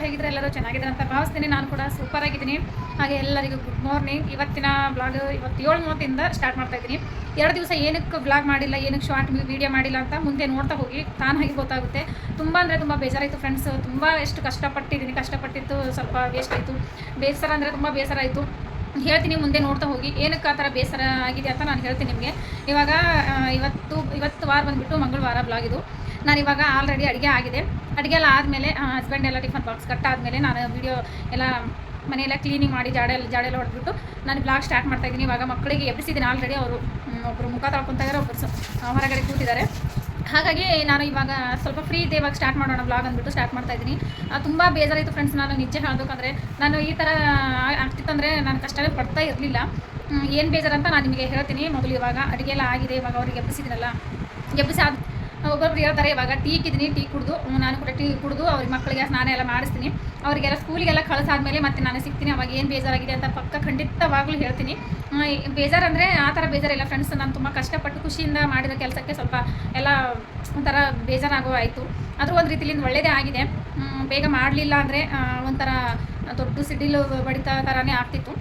Channel ಹೇಗಿದ್ರೆ ಎಲ್ಲರೂ ಚೆನ್ನಾಗಿದ್ದಾರೆ ಅಂತ ಭಾವಿಸ್ತೀನಿ. ನಾನು ಕೂಡ ಸೂಪರ್ ಆಗಿದ್ದೀನಿ. ಹಾಗೆ ಎಲ್ಲರಿಗೂ ಗುಡ್ ಮಾರ್ನಿಂಗ್ ಇವತ್ತಿನ ಬ್ಲಾಗ್ ಇವತ್ತು ಏಳು ಮೂವತ್ತಿಂದ ಸ್ಟಾರ್ಟ್ ಮಾಡ್ತಾ ಇದ್ದೀನಿ. ಎರಡು ದಿವಸ ಏನಕ್ಕೆ ಬ್ಲಾಗ್ ಮಾಡಿಲ್ಲ, ಏನಕ್ಕೆ ಶಾರ್ಟ್ ವೀಡಿಯೋ ಮಾಡಿಲ್ಲ ಅಂತ ಮುಂದೆ ನೋಡ್ತಾ ಹೋಗಿ ತಾನಾಗಿ ಗೊತ್ತಾಗುತ್ತೆ. ತುಂಬ ಅಂದರೆ ತುಂಬ ಬೇಜಾರಾಯಿತು ಫ್ರೆಂಡ್ಸ್ ತುಂಬ ಎಷ್ಟು ಕಷ್ಟಪಟ್ಟಿದ್ದೀನಿ. ಕಷ್ಟಪಟ್ಟಿತ್ತು ಸ್ವಲ್ಪ ವೇಸ್ಟ್ ಆಯಿತು. ಬೇಸರ ಅಂದರೆ ತುಂಬ ಬೇಸರ ಆಯಿತು. ಹೇಳ್ತೀನಿ, ಮುಂದೆ ನೋಡ್ತಾ ಹೋಗಿ. ಏನಕ್ಕೆ ಆ ಥರ ಬೇಸರ ಆಗಿದೆ ಅಂತ ನಾನು ಹೇಳ್ತೀನಿ ನಿಮಗೆ. ಇವಾಗ ಇವತ್ತು ಇವತ್ತು ವಾರ ಬಂದುಬಿಟ್ಟು ಮಂಗಳವಾರ ಬ್ಲಾಗ್ ಇದು. ನಾನು ಇವಾಗ ಆಲ್ರೆಡಿ ಅಡುಗೆ ಆಗಿದೆ. ಅಡುಗೆ ಎಲ್ಲ ಆದಮೇಲೆ ಹಸ್ಬೆಂಡ್ ಎಲ್ಲ ಟಿಫನ್ ಬಾಕ್ಸ್ ಕಟ್ಟಾದಮೇಲೆ ನಾನು ವಿಡಿಯೋ ಎಲ್ಲ ಮನೆಯೆಲ್ಲ ಕ್ಲೀನಿಂಗ್ ಮಾಡಿ ಜಾಡೆ, ಜಾಡೆಲ್ಲ ಜಾಡೆ ಎಲ್ಲ ಹೊಡೆದ್ಬಿಟ್ಟು ನಾನು ಬ್ಲಾಗ್ ಸ್ಟಾರ್ಟ್ ಮಾಡ್ತಾ ಇದ್ದೀನಿ. ಇವಾಗ ಮಕ್ಕಳಿಗೆ ಎಬ್ಬಿಸಿದ್ದೀನಿ ಆಲ್ರೆಡಿ ಅವರು. ಒಬ್ಬರು ಮುಖ ತೊಳ್ಕೊತಾ ಇದ್ದಾರೆ ಒಬ್ಬರು ಹೊರಗಡೆ ಕೂತಿದ್ದಾರೆ. ಹಾಗಾಗಿ ನಾನು ಇವಾಗ ಸ್ವಲ್ಪ ಫ್ರೀ ಇದೆ ಇವಾಗ ಸ್ಟಾರ್ಟ್ ಮಾಡೋಣ ಬ್ಲಾಗ್ ಅಂದ್ಬಿಟ್ಟು ಸ್ಟಾರ್ಟ್ ಮಾಡ್ತಾ ಇದ್ದೀನಿ. ತುಂಬ ಬೇಜಾರಾಯಿತು ಫ್ರೆಂಡ್ಸ್ ನಾನು ನಿಜ ಹೇಳಬೇಕಂದ್ರೆ ನಾನು ಈ ಥರ ಆಗ್ತಿತ್ತಂದರೆ ನಾನು ಕಷ್ಟವೇ ಪಡ್ತಾ ಇರಲಿಲ್ಲ. ಏನು ಬೇಜಾರಂತ ನಾನು ನಿಮಗೆ ಹೇಳ್ತೀನಿ. ಮೊದಲು ಇವಾಗ ಅಡುಗೆ ಎಲ್ಲ ಆಗಿದೆ. ಇವಾಗ ಅವ್ರಿಗೆ ಎಬ್ಬಿಸಿದ್ದೀನಲ್ಲ. ಎಬ್ಬಿಸಿ ಆದ ಒಬ್ಬೊಬ್ರು ಹೇಳ್ತಾರೆ, ಇವಾಗ ಟೀ ಇಕ್ಕಿದ್ದೀನಿ ಟೀ ಕುಡಿದು ನಾನು ಕೂಡ ಟೀ ಕುಡಿದು, ಅವ್ರಿಗೆ ಮಕ್ಕಳಿಗೆ ಸ್ನಾನ ಎಲ್ಲ ಮಾಡಿಸ್ತೀನಿ. ಅವರಿಗೆಲ್ಲ ಸ್ಕೂಲಿಗೆಲ್ಲ ಕಳಿಸಾದ್ಮೇಲೆ ಮತ್ತೆ ನಾನು ಸಿಗ್ತೀನಿ, ಅವಾಗ ಏನು ಬೇಜಾರಾಗಿದೆ ಅಂತ ಪಕ್ಕ ಖಂಡಿತವಾಗ್ಲೂ ಹೇಳ್ತೀನಿ. ಬೇಜಾರಂದರೆ ಆ ಥರ ಬೇಜಾರಿಲ್ಲ ಫ್ರೆಂಡ್ಸ್ ನಾನು ತುಂಬ ಕಷ್ಟಪಟ್ಟು ಖುಷಿಯಿಂದ ಮಾಡಿರೋ ಕೆಲಸಕ್ಕೆ ಸ್ವಲ್ಪ ಎಲ್ಲ ಒಂಥರ ಬೇಜಾರಾಗೋ ಆಯಿತು. ಅದು ಒಂದು ರೀತಿಲಿಂದ ಒಳ್ಳೆಯದೇ ಆಗಿದೆ. ಬೇಗ ಮಾಡಲಿಲ್ಲ ಅಂದರೆ ಒಂಥರ ದೊಡ್ಡ ಸಿಡಿಲು ಬಡಿತ ಥರನೇ ಆಗ್ತಿತ್ತು.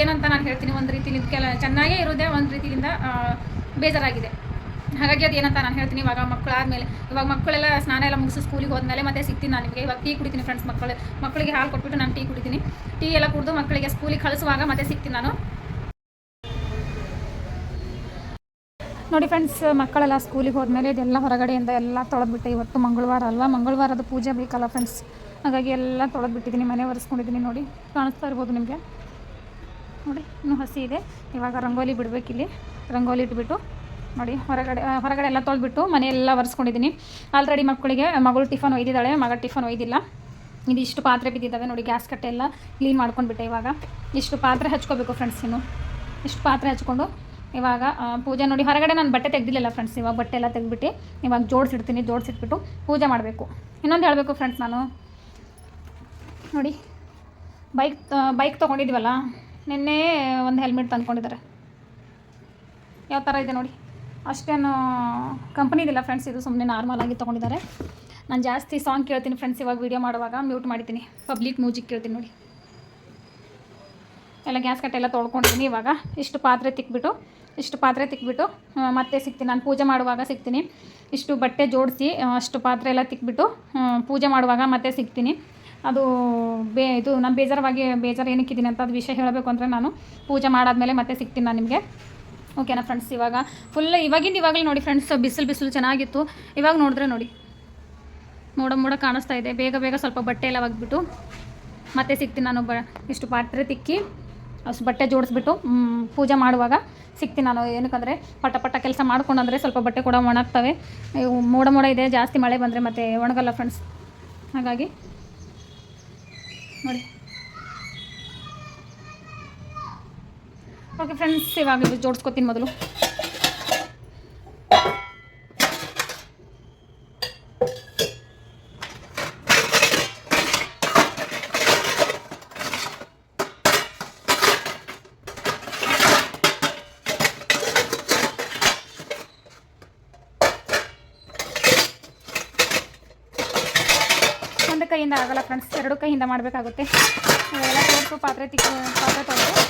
ಏನಂತ ನಾನು ಹೇಳ್ತೀನಿ, ಒಂದು ರೀತಿಲಿಂದ ಕೆಲ ಚೆನ್ನಾಗೇ ಇರೋದೇ ಒಂದು ರೀತಿಯಿಂದ ಬೇಜಾರಾಗಿದೆ. ಹಾಗಾಗಿ ಅದು ಏನಂತ ನಾನು ಹೇಳ್ತೀನಿ, ಇವಾಗ ಮಕ್ಕಳು ಆದಮೇಲೆ, ಇವಾಗ ಮಕ್ಕಳೆಲ್ಲ ಸ್ನಾನ ಎಲ್ಲ ಮುಗಿಸಿ ಸ್ಕೂಲಿಗೆ ಹೋದ್ಮೇಲೆ ಮತ್ತೆ ಸಿಗ್ತೀನಿ ನಾನು ನಿಮಗೆ. ಇವಾಗ ಟೀ ಕುಡಿತೀನಿ ಫ್ರೆಂಡ್ಸ್ ಮಕ್ಕಳು ಮಕ್ಕಳಿಗೆ ಹಾಲು ಕೊಟ್ಬಿಟ್ಟು ನಾನು ಟೀ ಕುಡಿತೀನಿ. ಟೀ ಎಲ್ಲ ಕುಡಿದು ಮಕ್ಕಳಿಗೆ ಸ್ಕೂಲಿಗೆ ಕಳಿಸುವಾಗ ಮತ್ತೆ ಸಿಗ್ತೀನಿ ನಾನು. ನೋಡಿ ಫ್ರೆಂಡ್ಸ್ ಮಕ್ಕಳೆಲ್ಲ ಸ್ಕೂಲಿಗೆ ಹೋದ್ಮೇಲೆ ಇದೆಲ್ಲ ಹೊರಗಡೆಯಿಂದ ಎಲ್ಲ ತೊಳೆದ್ಬಿಟ್ಟೆ. ಇವತ್ತು ಮಂಗಳವಾರ ಅಲ್ವಾ? ಮಂಗಳವಾರದ ಪೂಜೆ ಬೇಕಲ್ಲ ಫ್ರೆಂಡ್ಸ್ ಹಾಗಾಗಿ ಎಲ್ಲ ತೊಳೆದ್ಬಿಟ್ಟಿದ್ದೀನಿ, ಮನೆ ಒರೆಸ್ಕೊಂಡಿದ್ದೀನಿ ನೋಡಿ. ಕಾಣಿಸ್ತಾ ಇರ್ಬೋದು ನಿಮಗೆ? ನೋಡಿ, ಇನ್ನೂ ಹಸಿ ಇದೆ. ಇವಾಗ ರಂಗೋಲಿ ಬಿಡಬೇಕಿಲ್ಲಿ. ರಂಗೋಲಿ ಇಟ್ಬಿಟ್ಟು ನೋಡಿ, ಹೊರಗಡೆ ಹೊರಗಡೆ ಎಲ್ಲ ತೊಳೆದ್ಬಿಟ್ಟು ಮನೆಯೆಲ್ಲ ಒರೆಸ್ಕೊಂಡಿದ್ದೀನಿ. ಆಲ್ರೆಡಿ ಮಕ್ಕಳಿಗೆ ಮಗಳು ಟಿಫನ್ ಒಯ್ದಿದ್ದಾಳೆ, ಮಗ ಟಿಫನ್ ಒಯ್ದಿಲ್ಲ. ಇದು ಇಷ್ಟು ಪಾತ್ರೆ ಬಿದ್ದಿದ್ದಾವೆ ನೋಡಿ, ಗ್ಯಾಸ್ ಕಟ್ಟೆ ಎಲ್ಲ ಕ್ಲೀನ್ ಮಾಡ್ಕೊಂಡ್ಬಿಟ್ಟೆ ಇವಾಗ. ಇಷ್ಟು ಪಾತ್ರೆ ಹಚ್ಕೋಬೇಕು ಫ್ರೆಂಡ್ಸ್ ಇನ್ನು. ಇಷ್ಟು ಪಾತ್ರೆ ಹಚ್ಕೊಂಡು ಇವಾಗ ಪೂಜೆ ನೋಡಿ, ಹೊರಗಡೆ ನಾನು ಬಟ್ಟೆ ತೆಗ್ದಿಲ್ಲ ಫ್ರೆಂಡ್ಸ್ ಇವಾಗ, ಬಟ್ಟೆ ಎಲ್ಲ ತೆಗ್ದುಬಿಟ್ಟು ಇವಾಗ ಜೋಡಿಸಿಡ್ತೀನಿ, ಜೋಡಿಸಿಟ್ಬಿಟ್ಟು ಪೂಜೆ ಮಾಡಬೇಕು. ಇನ್ನೊಂದು ಹೇಳಬೇಕು ಫ್ರೆಂಡ್ಸ್ ನಾನು. ನೋಡಿ ಬೈಕ್ ಬೈಕ್ ತೊಗೊಂಡಿದ್ವಲ್ಲ, ನಿನ್ನೆ ಒಂದು ಹೆಲ್ಮೆಟ್ ತಂದ್ಕೊಂಡಿದ್ದಾರೆ. ಯಾವ ಥರ ಇದೆ ನೋಡಿ. ಅಷ್ಟೇನು ಕಂಪ್ನಿದಿಲ್ಲ ಫ್ರೆಂಡ್ಸ್ ಇದು ಸುಮ್ಮನೆ ನಾರ್ಮಲ್ ಆಗಿ ತೊಗೊಂಡಿದ್ದಾರೆ. ನಾನು ಜಾಸ್ತಿ ಸಾಂಗ್ ಕೇಳ್ತೀನಿ ಫ್ರೆಂಡ್ಸ್ ಇವಾಗ ವೀಡಿಯೋ ಮಾಡುವಾಗ ಮ್ಯೂಟ್ ಮಾಡ್ತೀನಿ ಪಬ್ಲಿಕ್ ಮ್ಯೂಸಿಕ್ ಕೇಳ್ತೀನಿ ನೋಡಿ. ಎಲ್ಲ ಗ್ಯಾಸ್ ಕಟ್ಟೆಲ್ಲ ತೊಳ್ಕೊಂಡಿದ್ದೀನಿ ಇವಾಗ. ಇಷ್ಟು ಪಾತ್ರೆ ತಿಕ್ಬಿಟ್ಟು, ಇಷ್ಟು ಪಾತ್ರೆ ತಿಕ್ಬಿಟ್ಟು ಮತ್ತೆ ಸಿಗ್ತೀನಿ. ನಾನು ಪೂಜೆ ಮಾಡುವಾಗ ಸಿಗ್ತೀನಿ. ಇಷ್ಟು ಬಟ್ಟೆ ಜೋಡಿಸಿ ಅಷ್ಟು ಪಾತ್ರೆ ಎಲ್ಲ ತಿಕ್ಬಿಟ್ಟು ಪೂಜೆ ಮಾಡುವಾಗ ಮತ್ತೆ ಸಿಗ್ತೀನಿ. ಅದು ಬೇ, ಇದು ನಾನು ಬೇಜಾರವಾಗಿ ಬೇಜಾರು ಏನಕ್ಕಿದ್ದೀನಿ ಅಂತ ಅದು ವಿಷಯ ಹೇಳಬೇಕು ಅಂದರೆ ನಾನು ಪೂಜೆ ಮಾಡಾದಮೇಲೆ ಮತ್ತೆ ಸಿಗ್ತೀನಿ ನಾನು ನಿಮಗೆ. ಓಕೆನಾ ಫ್ರೆಂಡ್ಸ್ ಇವಾಗ ಫುಲ್ ಇವಾಗಿಂದ ಇವಾಗಲೇ ನೋಡಿ ಫ್ರೆಂಡ್ಸ್ ಬಿಸಿಲು ಬಿಸಿಲು ಚೆನ್ನಾಗಿತ್ತು. ಇವಾಗ ನೋಡಿದ್ರೆ ನೋಡಿ. ಮೋಡ ಮೋಡ ಕಾಣಿಸ್ತಾ ಇದೆ. ಬೇಗ ಬೇಗ ಸ್ವಲ್ಪ ಬಟ್ಟೆ ಎಲ್ಲ ಒಗ್ಬಿಟ್ಟು ಮತ್ತೆ ಸಿಗ್ತೀನಿ ನಾನು ಬ ಇಷ್ಟು ಪಾತ್ರೆ ತಿಕ್ಕಿ, ಅಷ್ಟು ಬಟ್ಟೆ ಜೋಡಿಸ್ಬಿಟ್ಟು ಪೂಜೆ ಮಾಡುವಾಗ ಸಿಗ್ತೀನಿ ನಾನು. ಏನಕ್ಕಂದರೆ ಪಟ ಪಟ ಕೆಲಸ ಮಾಡ್ಕೊಂಡಂದರೆ ಸ್ವಲ್ಪ ಬಟ್ಟೆ ಕೂಡ ಒಣಗ್ತವೆ. ಮೋಡ ಮೋಡ ಇದೆ, ಜಾಸ್ತಿ ಮಳೆ ಬಂದರೆ ಮತ್ತೆ ಒಣಗಲ್ಲ ಫ್ರೆಂಡ್ಸ್ ಹಾಗಾಗಿ ನೋಡಿ. ಓಕೆ ಫ್ರೆಂಡ್ಸ್ ಇವಾಗ ಇದು ಜೋಡಿಸ್ಕೊತೀನಿ ಮೊದಲು. ಕೈಯಿಂದ ಆಗಲ್ಲ ಫ್ರೆಂಡ್ಸ್ ಎರಡು ಕೈಯಿಂದ ಮಾಡಬೇಕಾಗುತ್ತೆ. ಎಲ್ಲ ಪಾತ್ರೆ ತಿಕ್ಕ, ಪಾತ್ರೆ ತೊಳೆದು.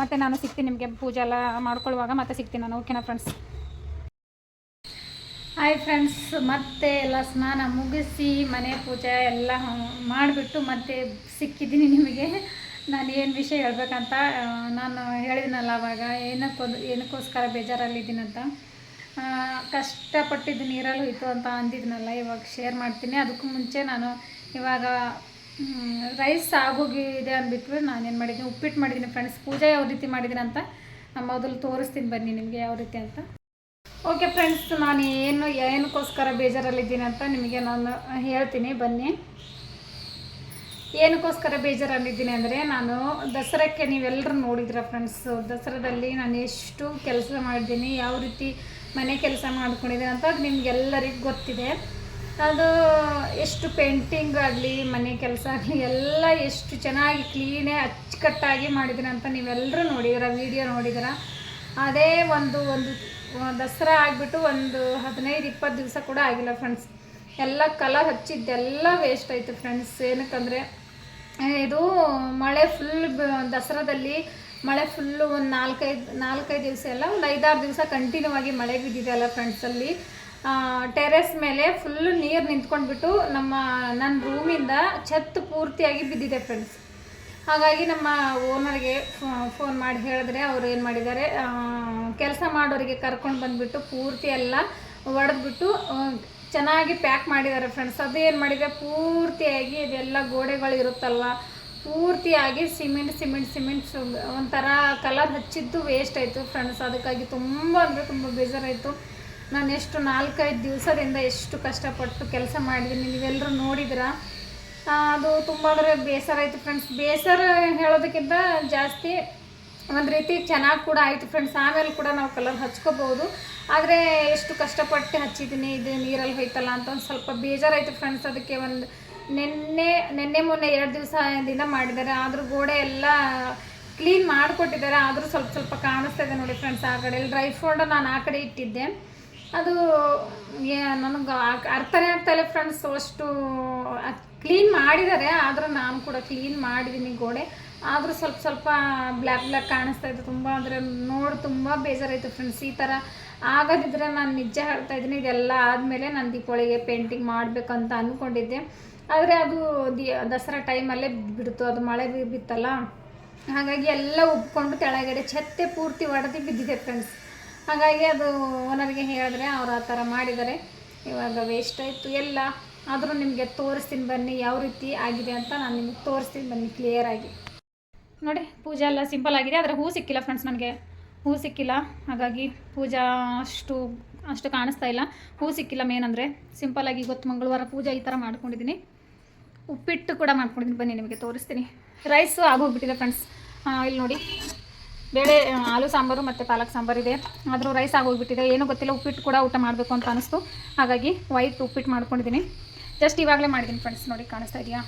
ಮತ್ತೆ ನಾನು ಸಿಗ್ತೀನಿ ನಿಮಗೆ ಪೂಜೆ ಎಲ್ಲ ಮಾಡ್ಕೊಳ್ಳುವಾಗ ಮತ್ತೆ ಸಿಗ್ತೀನಿ ನಾನು. ಓಕೆನಾ ಫ್ರೆಂಡ್ಸ್ ಹಾಯ್ ಫ್ರೆಂಡ್ಸ್ ಮತ್ತೆ ಎಲ್ಲ ಸ್ನಾನ ಮುಗಿಸಿ ಮನೆ ಪೂಜೆ ಎಲ್ಲ ಮಾಡಿಬಿಟ್ಟು ಮತ್ತೆ ಸಿಕ್ಕಿದ್ದೀನಿ ನಿಮಗೆ. ನಾನು ಏನು ವಿಷಯ ಹೇಳ್ಬೇಕಂತ ನಾನು ಹೇಳಿದ್ನಲ್ಲ ಅವಾಗ ಏನಕ್ಕೊಂದು, ಏನಕ್ಕೋಸ್ಕರ ಬೇಜಾರಲ್ಲಿದ್ದೀನಂತ ಕಷ್ಟಪಟ್ಟಿದ್ದು ನೀರಲ್ಲಿ ಹೋಯಿತು ಅಂತ ಅಂದಿದ್ನಲ್ಲ, ಇವಾಗ ಶೇರ್ ಮಾಡ್ತೀನಿ. ಅದಕ್ಕೂ ಮುಂಚೆ ನಾನು ಇವಾಗ ರೈಸ್ ಆಗೋಗಿದೆ ಅಂದ್ಬಿಟ್ಟು ನಾನು ಏನು ಮಾಡಿದ್ದೀನಿ, ಉಪ್ಪಿಟ್ಟು ಮಾಡಿದ್ದೀನಿ ಫ್ರೆಂಡ್ಸ್ ಪೂಜೆ ಯಾವ ರೀತಿ ಮಾಡಿದ್ದೀನಿ ಅಂತ ಮೊದಲು ತೋರಿಸ್ತೀನಿ ಬನ್ನಿ ನಿಮಗೆ ಯಾವ ರೀತಿ ಅಂತ. ಓಕೆ ಫ್ರೆಂಡ್ಸ್ ನಾನು ಏನು, ಏನಕ್ಕೋಸ್ಕರ ಬೇಜಾರಲ್ಲಿದ್ದೀನಿ ಅಂತ ನಿಮಗೆ ನಾನು ಹೇಳ್ತೀನಿ, ಬನ್ನಿ. ಏನಕ್ಕೋಸ್ಕರ ಬೇಜಾರಲ್ಲಿದ್ದೀನಿ ಅಂದರೆ ನಾನು ದಸರಾಕ್ಕೆ ನೀವೆಲ್ಲರೂ ನೋಡಿದ್ರ ಫ್ರೆಂಡ್ಸ್ ದಸರಾದಲ್ಲಿ ನಾನು ಎಷ್ಟು ಕೆಲಸ ಮಾಡಿದ್ದೀನಿ, ಯಾವ ರೀತಿ ಮನೆ ಕೆಲಸ ಮಾಡ್ಕೊಂಡಿದ್ದೀನಿ ಅಂತ ಅದು ನಿಮ್ಗೆಲ್ಲರಿಗೂ ಗೊತ್ತಿದೆ. ಅದು ಎಷ್ಟು ಪೇಂಟಿಂಗ್ ಆಗಲಿ, ಮನೆ ಕೆಲಸ ಆಗಲಿ, ಎಲ್ಲ ಎಷ್ಟು ಚೆನ್ನಾಗಿ ಕ್ಲೀನೇ ಅಚ್ಚುಕಟ್ಟಾಗಿ ಮಾಡಿದ್ದೀನಿ ಅಂತ ನೀವೆಲ್ಲರೂ ನೋಡಿದಿರ ವಿಡಿಯೋ ನೋಡಿದಿರ ಅದೇ ಒಂದು ಒಂದು, ದಸರಾ ಆಗಿಬಿಟ್ಟು ಒಂದು ಹದಿನೈದು, ಇಪ್ಪತ್ತು ದಿವಸ ಕೂಡ ಆಗಿಲ್ಲ ಫ್ರೆಂಡ್ಸ್ ಎಲ್ಲ ಕಲರ್ ಹಚ್ಚಿದ್ದೆಲ್ಲ ವೇಸ್ಟ್ ಆಯಿತು ಫ್ರೆಂಡ್ಸ್ ಏನಕ್ಕಂದರೆ, ಇದು ಮಳೆ ಫುಲ್ ದಸರಾದಲ್ಲಿ ಮಳೆ ಫುಲ್ಲು ಒಂದು ನಾಲ್ಕೈದು ನಾಲ್ಕೈದು ದಿವಸ ಎಲ್ಲ ಒಂದು ಐದಾರು ದಿವಸ ಕಂಟಿನ್ಯೂ ಆಗಿ ಮಳೆ ಬಿದ್ದಿದೆ ಅಲ್ಲ ಫ್ರೆಂಡ್ಸಲ್ಲಿ ಟೆರೆಸ್ ಮೇಲೆ ಫುಲ್ಲು ನೀರು ನಿಂತ್ಕೊಂಡ್ಬಿಟ್ಟು ನಮ್ಮ ನನ್ನ ರೂಮಿಂದ ಛತ್ತು ಪೂರ್ತಿಯಾಗಿ ಬಿದ್ದಿದೆ ಫ್ರೆಂಡ್ಸ್ ಹಾಗಾಗಿ ನಮ್ಮ ಓನರ್ಗೆ ಫೋನ್ ಮಾಡಿ ಹೇಳಿದ್ರೆ ಅವರು ಏನು ಮಾಡಿದ್ದಾರೆ ಕೆಲಸ ಮಾಡೋರಿಗೆ ಕರ್ಕೊಂಡು ಬಂದುಬಿಟ್ಟು ಪೂರ್ತಿ ಎಲ್ಲ ಒಡೆದ್ಬಿಟ್ಟು ಚೆನ್ನಾಗಿ ಪ್ಯಾಕ್ ಮಾಡಿದ್ದಾರೆ ಫ್ರೆಂಡ್ಸ್ ಅದು ಏನು ಮಾಡಿದೆ, ಪೂರ್ತಿಯಾಗಿ ಇದೆಲ್ಲ ಗೋಡೆಗಳು ಇರುತ್ತಲ್ವ, ಪೂರ್ತಿಯಾಗಿ ಸಿಮೆಂಟ್ ಸಿಮೆಂಟ್ ಸಿಮೆಂಟ್ ಒಂಥರ ಕಲರ್ ಹಚ್ಚಿದ್ದು ವೇಸ್ಟ್ ಆಯಿತು ಫ್ರೆಂಡ್ಸ್ ಅದಕ್ಕಾಗಿ ತುಂಬ ಅಂದರೆ ತುಂಬ ಬೇಜಾರಾಯಿತು. ನಾನು ಎಷ್ಟು ನಾಲ್ಕೈದು ದಿವಸದಿಂದ ಎಷ್ಟು ಕಷ್ಟಪಟ್ಟು ಕೆಲಸ ಮಾಡಿದ್ದೀನಿ ನೀವೆಲ್ಲರೂ ನೋಡಿದಿರಾ ಅದು ತುಂಬ ಅಂದರೆ ಬೇಸರ ಆಯಿತು ಫ್ರೆಂಡ್ಸ್ ಬೇಸರ ಹೇಳೋದಕ್ಕಿಂತ ಜಾಸ್ತಿ ಒಂದು ರೀತಿ ಚೆನ್ನಾಗಿ ಕೂಡ ಆಯಿತು ಫ್ರೆಂಡ್ಸ್ ಆಮೇಲೆ ಕೂಡ ನಾವು ಕಲರ್ ಹಚ್ಕೋಬೋದು. ಆದರೆ ಎಷ್ಟು ಕಷ್ಟಪಟ್ಟು ಹಚ್ಚಿದ್ದೀನಿ, ಇದು ನೀರಲ್ಲಿ ಹೋಯ್ತಲ್ಲ ಅಂತ ಒಂದು ಸ್ವಲ್ಪ ಬೇಜಾರಾಯಿತು ಫ್ರೆಂಡ್ಸ್ ಅದಕ್ಕೆ ಒಂದು ನಿನ್ನೆ ನಿನ್ನೆ ಮೊನ್ನೆ ಎರಡು ದಿವಸ ದಿನ ಮಾಡಿದ್ದಾರೆ. ಆದರೂ ಗೋಡೆ ಎಲ್ಲ ಕ್ಲೀನ್ ಮಾಡಿಕೊಟ್ಟಿದ್ದಾರೆ. ಆದರೂ ಸ್ವಲ್ಪ ಸ್ವಲ್ಪ ಕಾಣಿಸ್ತಾ ಇದೆ ನೋಡಿ ಫ್ರೆಂಡ್ಸ್ ಆ ಕಡೆ ಡ್ರೈ ಫ್ರೂಟ್ ನಾನು ಆ ಕಡೆ ಇಟ್ಟಿದ್ದೆ. ಅದು ನನಗೆ ಅರ್ಥನೇ ಆಗ್ತಾ ಇಲ್ಲ ಫ್ರೆಂಡ್ಸ್ ಅಷ್ಟು ಕ್ಲೀನ್ ಮಾಡಿದ್ದಾರೆ, ಆದರೂ ನಾನು ಕೂಡ ಕ್ಲೀನ್ ಮಾಡಿದ್ದೀನಿ ಗೋಡೆ. ಆದರೂ ಸ್ವಲ್ಪ ಸ್ವಲ್ಪ ಬ್ಲ್ಯಾಕ್ ಬ್ಲ್ಯಾಕ್ ಕಾಣಿಸ್ತಾ ಇತ್ತು ತುಂಬ ಅಂದರೆ ನೋಡಿ ತುಂಬ ಬೇಜಾರಾಯಿತು ಫ್ರೆಂಡ್ಸ್ ಈ ಥರ ಆಗದಿದ್ರೆ ನಾನು ನಿಜ ಹೇಳ್ತಾ ಇದ್ದೀನಿ, ಇದೆಲ್ಲ ಆದಮೇಲೆ ನಾನು ದೀಪಾವಳಿಗೆ ಪೇಂಟಿಂಗ್ ಮಾಡಬೇಕಂತ ಅಂದ್ಕೊಂಡಿದ್ದೆ ಆದರೆ ಅದು ದಿ, ದಸರಾ ಟೈಮಲ್ಲೇ ಬಿಡ್ತು, ಅದು ಮಳೆ ಬಿತ್ತಲ್ಲ. ಹಾಗಾಗಿ ಎಲ್ಲ ಉಬ್ಕೊಂಡು ಕೆಳಗಡೆ ಛತ್ತೆ ಪೂರ್ತಿ ಒಡೆದು ಬಿದ್ದಿದೆ ಫ್ರೆಂಡ್ಸ್ ಹಾಗಾಗಿ ಅದು ಓನರ್ಗೆ ಹೇಳಿದ್ರೆ ಅವ್ರು ಆ ಥರ ಮಾಡಿದ್ದಾರೆ. ಇವಾಗ ವೇಸ್ಟ್ ಆಯಿತು ಎಲ್ಲ. ಆದರೂ ನಿಮಗೆ ತೋರಿಸ್ತೀನಿ ಬನ್ನಿ ಯಾವ ರೀತಿ ಆಗಿದೆ ಅಂತ ನಾನು ನಿಮಗೆ ತೋರಿಸ್ತೀನಿ ಬನ್ನಿ ಕ್ಲಿಯರ್ ಆಗಿ. ನೋಡಿ, ಪೂಜೆ ಎಲ್ಲ ಸಿಂಪಲ್ ಆಗಿದೆ. ಆದರೆ ಹೂ ಸಿಕ್ಕಿಲ್ಲ ಫ್ರೆಂಡ್ಸ್ ನನಗೆ. ಹೂ ಸಿಕ್ಕಿಲ್ಲ. ಹಾಗಾಗಿ ಪೂಜಾ ಅಷ್ಟು ಅಷ್ಟು ಕಾಣಿಸ್ತಾ ಇಲ್ಲ. ಹೂ ಸಿಕ್ಕಿಲ್ಲ ಮೇನ್ ಅಂದರೆ. ಸಿಂಪಲಾಗಿ ಇವತ್ತು ಮಂಗಳವಾರ ಪೂಜೆ ಈ ಥರ ಮಾಡ್ಕೊಂಡಿದ್ದೀನಿ. ಉಪ್ಪಿಟ್ಟು ಕೂಡ ಮಾಡ್ಕೊಂಡಿದ್ದೀನಿ. ಬನ್ನಿ ನಿಮಗೆ ತೋರಿಸ್ತೀನಿ. ರೈಸು ಆಗೋಗ್ಬಿಟ್ಟಿದೆ ಫ್ರೆಂಡ್ಸ್ ಇಲ್ಲಿ ನೋಡಿ. ಬೇಳೆ ಆಲೂ ಸಾಂಬಾರು ಮತ್ತು ಪಾಲಕ್ ಸಾಂಬಾರು ಇದೆ. ಆದರೂ ರೈಸ್ ಆಗೋಗ್ಬಿಟ್ಟಿದೆ. ಏನೂ ಗೊತ್ತಿಲ್ಲ, ಉಪ್ಪಿಟ್ಟು ಕೂಡ ಊಟ ಮಾಡಬೇಕು ಅಂತ ಅನಿಸ್ತು. ಹಾಗಾಗಿ ವೈಟ್ ಉಪ್ಪಿಟ್ಟು ಮಾಡ್ಕೊಂಡಿದ್ದೀನಿ. ಜಸ್ಟ್ ಇವಾಗಲೇ ಮಾಡಿದ್ದೀನಿ ಫ್ರೆಂಡ್ಸ್ ನೋಡಿ ಕಾಣಿಸ್ತಾ ಇದೆಯಾ?